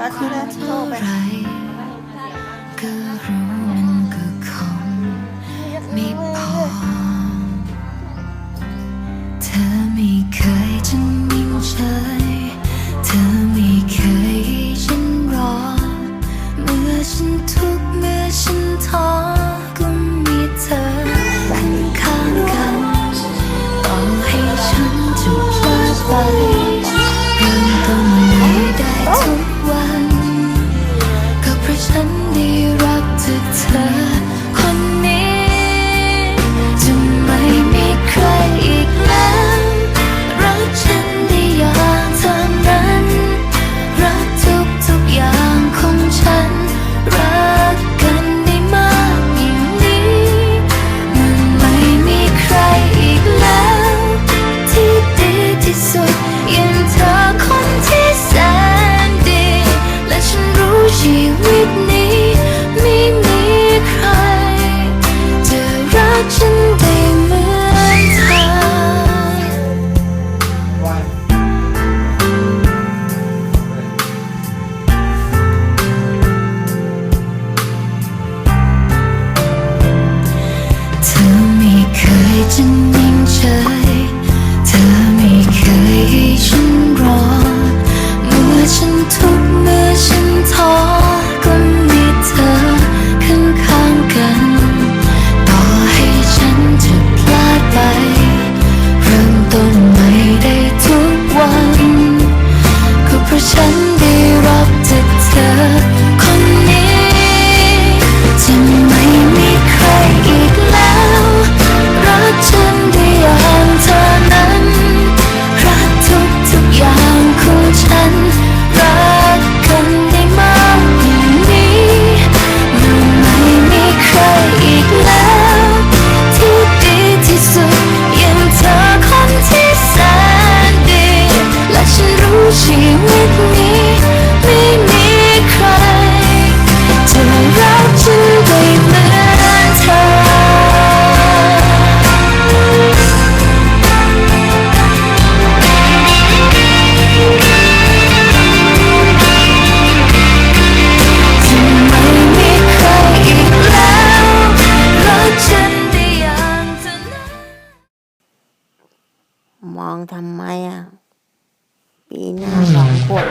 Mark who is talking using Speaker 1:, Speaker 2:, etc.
Speaker 1: รัก
Speaker 2: ที่
Speaker 1: น่าท่ไป touch. ไหว้จะ องทำ
Speaker 2: ไมอะ ปีหน้าสองขวบ